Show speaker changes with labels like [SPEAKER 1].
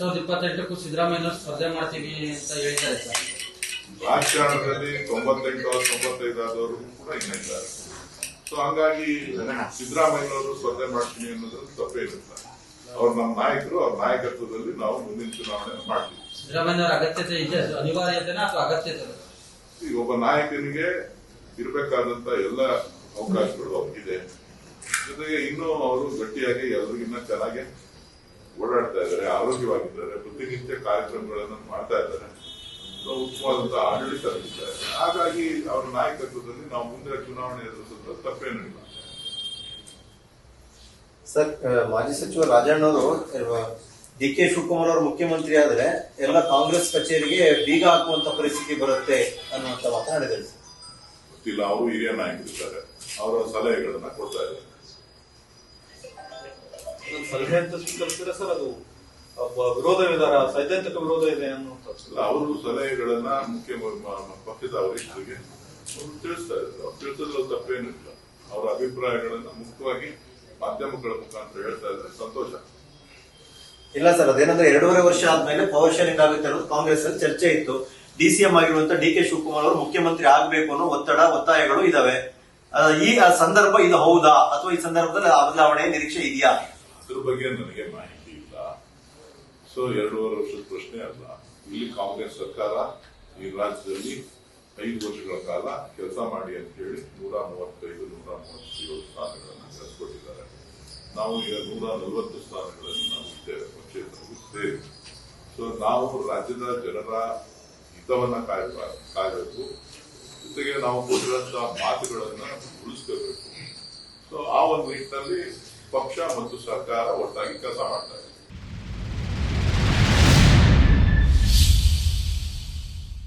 [SPEAKER 1] ಸಾವಿರದ ಇಪ್ಪತ್ತೆಂಟಕ್ಕೂ ಸಿದ್ದರಾಮಯ್ಯ ಸ್ಪರ್ಧೆ ಮಾಡ್ತೀವಿ ಅಂತ ಹೇಳಿದ್ದಾರೆ ಸರ್.
[SPEAKER 2] ರಾಜಕಾರಣದಲ್ಲಿ ತೊಂಬತ್ತೆಂಟು ತೊಂಬತ್ತೈದು ಆದವರು ಕೂಡ ಇನ್ನ ಇದ್ದಾರೆ. ಸೊ ಹಂಗಾಗಿ ಸಿದ್ದರಾಮಯ್ಯನವರು ಸ್ಪರ್ಧೆ ಮಾಡ್ತೀನಿ ಅನ್ನೋದ್ರಲ್ಲಿ ಇರುತ್ತೆ ಅವ್ರು ನಮ್ಮ ನಾಯಕರು ಅವ್ರ ನಾಯಕತ್ವದಲ್ಲಿ ನಾವು ಮುಂದಿನ ಚುನಾವಣೆ ಮಾಡ್ತೀವಿ.
[SPEAKER 1] ಸಿದ್ದರಾಮಯ್ಯನವರ ಅಗತ್ಯತೆ ಇದೆ ಅನಿವಾರ್ಯತೆನಾ ಅಥವಾ ಅಗತ್ಯತೆ
[SPEAKER 2] ಈಗ ಒಬ್ಬ ನಾಯಕನಿಗೆ ಇರಬೇಕಾದಂತ ಎಲ್ಲ ಅವಕಾಶಗಳು ಅವ್ರಿಗಿದೆ. ಜೊತೆಗೆ ಇನ್ನೂ ಅವರು ಗಟ್ಟಿಯಾಗಿ ಎಲ್ರಿಗಿನ್ನ ಚೆನ್ನಾಗಿ ಓಡಾಡ್ತಾ ಇದ್ದಾರೆ ಆರೋಗ್ಯವಾಗಿದ್ದಾರೆ ಪ್ರತಿನಿತ್ಯ ಕಾರ್ಯಕ್ರಮಗಳನ್ನು ಮಾಡ್ತಾ ಇದ್ದಾರೆ ಉತ್ತಮವಾದಂತಹ ಆಡಳಿತ ಇದ್ದಾರೆ ಹಾಗಾಗಿ ಅವರ ನಾಯಕತ್ವದಲ್ಲಿ ನಾವು ಮುಂದಿನ ಚುನಾವಣೆ ಎದುರಿಸಿದ್ರೆ ತಪ್ಪೇನೂ ಇಲ್ಲ
[SPEAKER 3] ಸರ್ ಮಾಜಿ ಸಚಿವ ರಾಜಣ್ಣವರು ಡಿ ಕೆ ಶಿವಕುಮಾರ್ ಅವರು ಮುಖ್ಯಮಂತ್ರಿ ಆದ್ರೆ ಎಲ್ಲ ಕಾಂಗ್ರೆಸ್ ಕಚೇರಿಗೆ ಬೀಗ ಹಾಕುವಂತ ಪರಿಸ್ಥಿತಿ ಬರುತ್ತೆ ಅನ್ನುವಂತ ಮಾತನಾಡಿದ್ದಾರೆ.
[SPEAKER 2] ಗೊತ್ತಿಲ್ಲ ಅವರು ಹಿರಿಯ ನಾಯಕರಿದ್ದಾರೆ. ಅವರ ಸಲಹೆಗಳನ್ನ ಕೊಡ್ತಾ ಇದ್ದಾರೆ.
[SPEAKER 4] ಸಲಹೆ ಅಂತ ಸ್ವೀಕರಿಸಿದ್ರೆ ಸರ್ ಅದು ವಿರೋಧ ವಿಧಾನ ಸೈದ್ಧಾಂತಿಕ ವಿರೋಧ ಇದೆ ಅನ್ನುವಂಥದ್ದು
[SPEAKER 2] ಅವರು ಸಲಹೆಗಳನ್ನ ಮುಖ್ಯ ಪಕ್ಷದ ವರಿಷ್ಠರಿಗೆ ಅವರು ತಿಳಿಸ್ತಾ ಇದ್ದಾರೆ ಅವ್ರು ತಿಳಿಸಿದ್ರೆ ತಪ್ಪೇನಿಲ್ಲ. ಅವರ ಅಭಿಪ್ರಾಯಗಳನ್ನ ಮುಖ್ಯವಾಗಿ ಮಾಧ್ಯಮಗಳ ಮುಖಾಂತರ ಹೇಳ್ತಾ ಇದ್ರೆ ಸಂತೋಷ.
[SPEAKER 3] ಇಲ್ಲ ಸರ್ ಅದೇನಂದ್ರೆ ಎರಡೂವರೆ ವರ್ಷ ಆದ್ಮೇಲೆ ಪವರ್ ಶೇರಿಂಗ್ ಆಗುತ್ತೆ ಅನ್ನೋದು ಕಾಂಗ್ರೆಸ್ ಅಲ್ಲಿ ಚರ್ಚೆ ಇತ್ತು. ಡಿ ಸಿ ಎಂ ಆಗಿರುವಂತ ಡಿ ಕೆ ಶಿವಕುಮಾರ್ ಅವರು ಮುಖ್ಯಮಂತ್ರಿ ಆಗ್ಬೇಕು ಅನ್ನೋ ಒತ್ತಡ ಒತ್ತಾಯಗಳು ಇದಾವೆ. ಈ ಆ ಸಂದರ್ಭ ಇದು ಹೌದಾ? ಅಥವಾ ಈ ಸಂದರ್ಭದಲ್ಲಿ ಆ ಬದಲಾವಣೆ ನಿರೀಕ್ಷೆ ಇದೆಯಾ?
[SPEAKER 2] ಅದ್ರ ಬಗ್ಗೆ ನನಗೆ ಮಾಹಿತಿ ಇಲ್ಲ. ಸೊ ಎರಡೂವರೆ ವರ್ಷದ ಪ್ರಶ್ನೆ ಅಲ್ಲ. ಇಲ್ಲಿ ಕಾಂಗ್ರೆಸ್ ಸರ್ಕಾರ ಈ ರಾಜ್ಯದಲ್ಲಿ ಐದು ವರ್ಷಗಳ ಕಾಲ ಕೆಲಸ ಮಾಡಿ ಅಂತ ಹೇಳಿ ನೂರ ಮೂವತ್ತೈದು, ನೂರ ಮೂವತ್ತೇಳು ಸ್ಥಾನಗಳನ್ನು ಕಳಿಸ್ಕೊಟ್ಟಿದ್ದಾರೆ ನಾವು ಈಗ ನೂರ ನಲವತ್ತು ಸ್ಥಾನಗಳನ್ನು ನಾವು ಇದ್ದೇವೆ. ಸೊ ನಾವು ರಾಜ್ಯದ ಜನರ ಹಿತವನ್ನ ಕಾಯ ಕಾಯಬೇಕು. ಜೊತೆಗೆ ನಾವು ಕೊಟ್ಟಿರುವಂತಹ ಮಾತುಗಳನ್ನ ಉಳಿಸ್ಕೋಬೇಕು. ಸೊ ಆ ಒಂದು ನಿಟ್ಟಿನಲ್ಲಿ ಪಕ್ಷ ಮತ್ತು ಸರ್ಕಾರ ಒಟ್ಟಾಗಿ ಕೆಲಸ ಮಾಡ್ತಾರೆ.